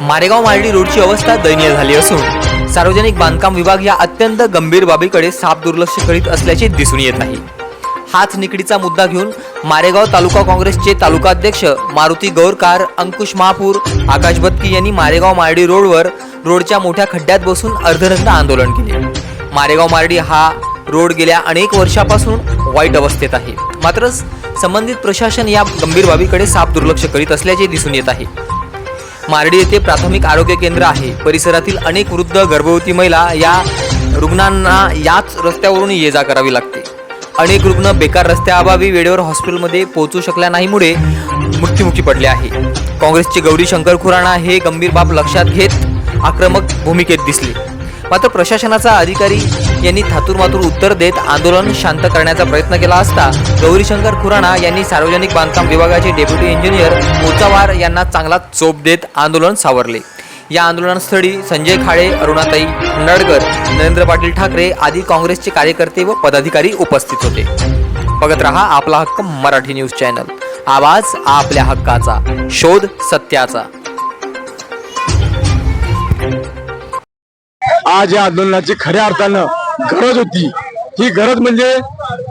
मारेगाव मार्डी रोडची अवस्था दयनीय झाली असून सार्वजनिक बांधकाम विभाग या अत्यंत गंभीर बाबीकडे साफ दुर्लक्ष करीत असल्याचे दिसून येत आहे. हाच निकडीचा मुद्दा घेऊन मारेगाव तालुका काँग्रेसचे तालुकाध्यक्ष मारुती गौरकार अंकुश महापूर आकाश बत्की यांनी मारेगाव मार्डी रोडवर रोडच्या मोठ्या खड्ड्यात बसून अर्धनग्न आंदोलन केले. मारेगाव मार्डी हा रोड गेल्या अनेक वर्षापासून वाईट अवस्थेत आहे. मात्र संबंधित प्रशासन या गंभीर बाबीकडे साफ दुर्लक्ष करीत असल्याचे दिसून येत आहे. मारडी येथे प्राथमिक आरोग्य केंद्र आहे. परिसरातील अनेक वृद्ध गर्भवती महिला या रुग्णांना याच रस्त्यावरून ये जा करावी लागते. अनेक रुग्ण बेकार रस्त्याअभावी वेळेवर हॉस्पिटलमध्ये पोहोचू शकल्या नाहीमुळे मृत्युमुखी पडले आहे. काँग्रेसचे गौरी शंकर खुराणा हे गंभीर बाब लक्षात घेत आक्रमक भूमिकेत दिसले. मात्र प्रशासनाचा अधिकारी यांनी थातूरमातूर उत्तर देत आंदोलन शांत करण्याचा प्रयत्न केला असता गौरीशंकर खुराणा यांनी सार्वजनिक बांधकाम विभागाचे डेप्युटी इंजिनियर मोचावार यांना चांगला चोप देत आंदोलन सावरले. या आंदोलनस्थळी संजय खाळे अरुणाताई नडगर नरेंद्र पाटील ठाकरे आदी काँग्रेसचे कार्यकर्ते व पदाधिकारी उपस्थित होते. बघत रहा आपला हक्क मराठी न्यूज चॅनल. आवाज आपल्या हक्काचा शोध सत्याचा. आज या आंदोलनाची खऱ्या अर्थानं गरज होती. ही गरज म्हणजे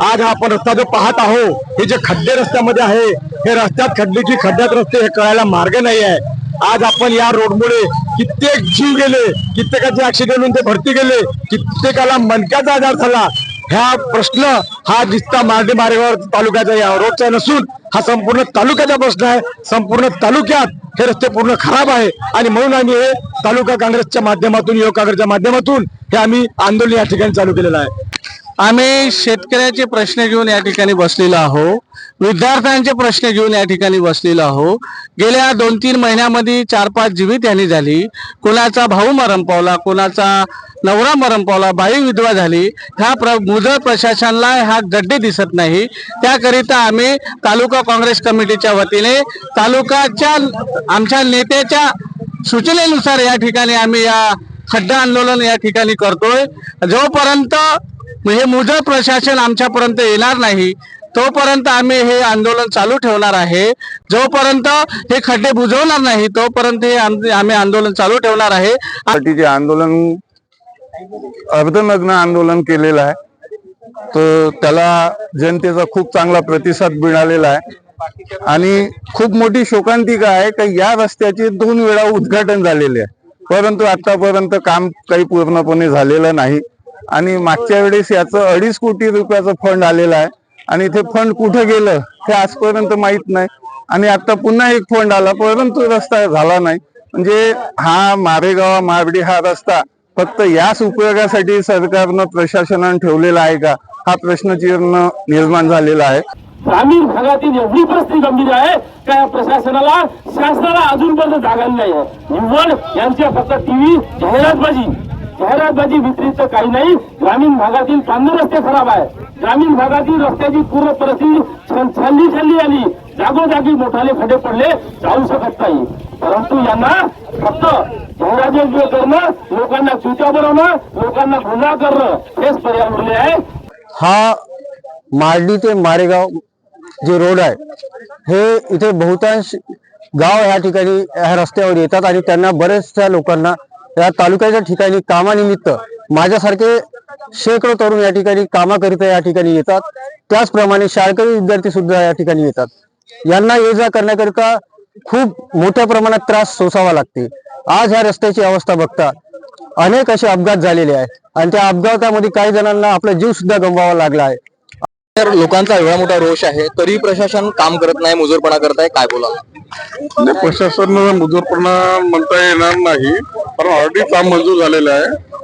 आज हा आपण रस्ता जो पाहत आहो हे जे खड्डे रस्त्यामध्ये आहे हे रस्त्यात खड्डे की खड्ड्यात रस्ते हे कळायला मार्ग नाही आहे. आज आपण या रोडमुळे कित्येक जीव गेले कित्येकाचे ऍक्सिडेंट होऊन ते भरती गेले कित्येकाला मनक्याचा आजार झाला. ह्या प्रश्न हा दिसता मार्डे मार्गावर तालुक्याचा या रोडचा नसून हा संपूर्ण तालुक्याचा प्रश्न आहे. संपूर्ण तालुक्यात हे रस्ते पूर्ण खराब आहे. आणि म्हणून आम्ही हे तालुका काँग्रेसच्या माध्यमातून युवक काँग्रेसच्या माध्यमातून हे आम्ही आंदोलन या ठिकाणी चालू केलेलं आहे. आम्ही शेतकऱ्याचे प्रश्न घेऊन या ठिकाणी बसलेलो आहोत. विद्यार्थ्यांचे प्रश्न घेऊन या ठिकाणी बसलेलो आहो. गेल्या दोन तीन महिन्यामध्ये चार पाच जीवित यांनी झाली. कोणाचा भाऊ मरण पावला कोणाचा नवरा मरण पावला बाई विधवा झाली. ह्या प्र मुदळ प्रशासनाला हा गड्डे दिसत नाही. त्याकरिता आम्ही तालुका काँग्रेस कमिटीच्या वतीने तालुकाच्या आमच्या नेत्याच्या सूचनेनुसार या ठिकाणी आम्ही या खड्डा आंदोलन या ठिकाणी करतोय. जोपर्यंत हे मुजळ प्रशासन आमच्यापर्यंत येणार नाही तोपर्यंत आम्ही हे आंदोलन चालू ठेवणार आहे. जोपर्यंत हे खड्डे बुजवणार नाही तोपर्यंत हे आम्ही आंदोलन चालू ठेवणार आहे. आंदोलन अर्धनग्न आंदोलन केलेलं आहे तर त्याला जनतेचा खूप चांगला प्रतिसाद मिळालेला आहे. आणि खूप मोठी शोकांतिका आहे का या रस्त्याचे दोन वेळा उद्घाटन झालेले आहे. परंतु आतापर्यंत काम काही पूर्णपणे झालेलं नाही. आणि मागच्या वेळेस याचं अडीच कोटी रुपयाचं फंड आलेलं आहे. आणि ते फंड कुठे गेलं हे आजपर्यंत माहीत नाही. आणि आता पुन्हा एक फंड आला परंतु रस्ता झाला नाही. म्हणजे हा मारेगाव मारडी हा रस्ता फक्त याच उपयोगासाठी सरकारनं प्रशासनानं ठेवलेला आहे का? हा प्रश्नचिन्ह निर्माण झालेला आहे. ग्रामीण भागातील एवढी परिस्थिती गंभीर आहे का या प्रशासनाला शासनाला अजूनपर्यंत जागा नाही आहे? निव्वळ यांच्या फक्त टीव्ही जाहिरातबाजी जाहिरातबाजी वितरित काही नाही. ग्रामीण भागातील पांढरे रस्ते खराब आहे ग्रामीण भागातील रस्त्याची पूर्ण परिस्थिती छानली छानली आली. जागोजागी मोठाले खडे पडले. जाऊ शकत नाही. परंतु यांना फक्त जाहिराती करणं लोकांना चुत्या बनवणं लोकांना गुन्हा करणं हेच पर्याय उरले आहे. हा मार्डी ते मारेगाव जे रोड आहे हे इथे बहुतांश गाव ह्या ठिकाणी ह्या रस्त्यावर येतात आणि त्यांना बऱ्याचशा लोकांना या तालुक्याच्या ठिकाणी कामानिमित्त माझ्यासारखे शेकडो तरुण या ठिकाणी कामाकरिता या ठिकाणी येतात. त्याचप्रमाणे शाळकरी विद्यार्थी सुद्धा या ठिकाणी येतात. यांना ये जा करण्याकरिता खूप मोठ्या प्रमाणात त्रास सोसावा लागते. आज ह्या रस्त्याची अवस्था बघता अनेक असे अपघात झालेले आहेत आणि त्या अपघातामध्ये काही जणांना आपला जीव सुद्धा गमवावा लागला आहे. तर लोकांचा एवढा मोठा रोष आहे तरी प्रशासन काम करत नाही मुजोरपणा करत आहे काय बोला प्रशासन मुजोरपणा म्हणता येणार नाही कारण ऑलरेडी काम मंजूर झालेलं आहे.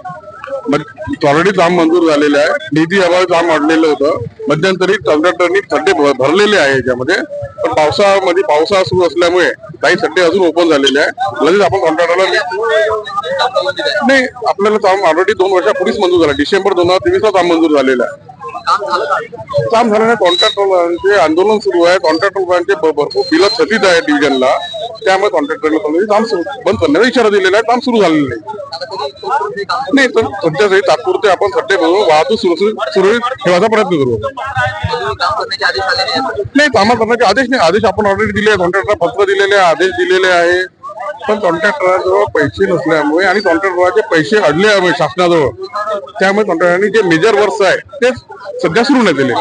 म्हणजे ऑलरेडी काम मंजूर झालेलं आहे. निधी अभावी काम अडलेलं होतं. मध्यंतरी कंत्राटरनी खड्डे भरलेले आहे याच्यामध्ये. पण पावसामध्ये म्हणजे पावसाळा सुरू असल्यामुळे काही खड्डे अजून ओपन झालेले आहे. लगेच आपण कॉन्ट्रॅक्टरला नाही आपल्याला काम ऑलरेडी दोन वर्षापूर्वीच मंजूर झाला. डिसेंबर दोन हजार तेवीसला काम मंजूर झालेलं आहे. काम झालं नाही. कॉन्ट्रॅक्टरचे आंदोलन सुरू आहे. कॉन्ट्रॅक्टरांचे भरपूर बिल थकीत आहे डिव्हिजनला त्यामुळे कॉन्ट्रॅक्टरने काम सुरू- बंद करण्याचा इशारा दिलेला आहे. काम सुरू झालेलं नाही. नाही तर सध्यासाठी तात्पुरते आपण सध्या भरून वाहतूक सुरक्षित सुरळीत ठेवायचा प्रयत्न करू. नाही कामं करण्याचे आदेश नाही. आदेश आपण ऑलरेडी दिले आहे कॉन्ट्रॅक्टर पत्र दिलेले आहे आदेश दिलेले आहे. पण कॉन्ट्रॅक्टराजवळ पैसे नसल्यामुळे आणि कॉन्ट्रॅक्टराचे पैसे अडल्यामुळे शासनाजवळ. त्यामुळे कॉन्ट्रॅक्टरांनी जे मेजर वर्क्स आहे ते सध्या सुरू नाही दिले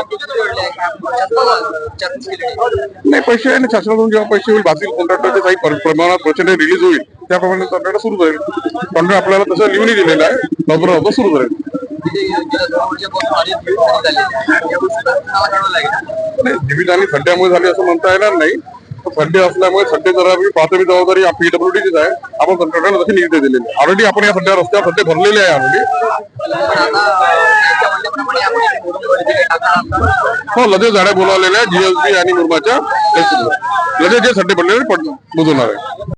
नाही पैसे आहे ना जेव्हा पैसे होईल बाकी कॉन्ट्रॅक्टरचे काही प्रमाणात प्रचंड रिलीज होईल त्याप्रमाणे कॉन्ट्रॅक्टर सुरू होईल कॉन्ट्रॅक्ट आपल्याला तसं लिहूनही दिलेलं आहे लवकर लवकर सुरू करेल. नाही जीवित आणि खड्ड्यामुळे झाले असं म्हणता येणार नाही. संडे असल्यामुळे संडे जरा मी प्राथमिक जबाबदारी पीडब्ल्यूडीचीच आहे. आपण कंत्राटाला तशी निधी दिलेले. ऑलरेडी आपण या सध्या रस्त्यावर खड्डे भरलेले आहे ऑलरेडी हो लगेच गाड्या बोलावलेल्या जीएसबी आणि मुरमाच्या लगेच जे खड्डे पडलेले पड बुजवणार आहे.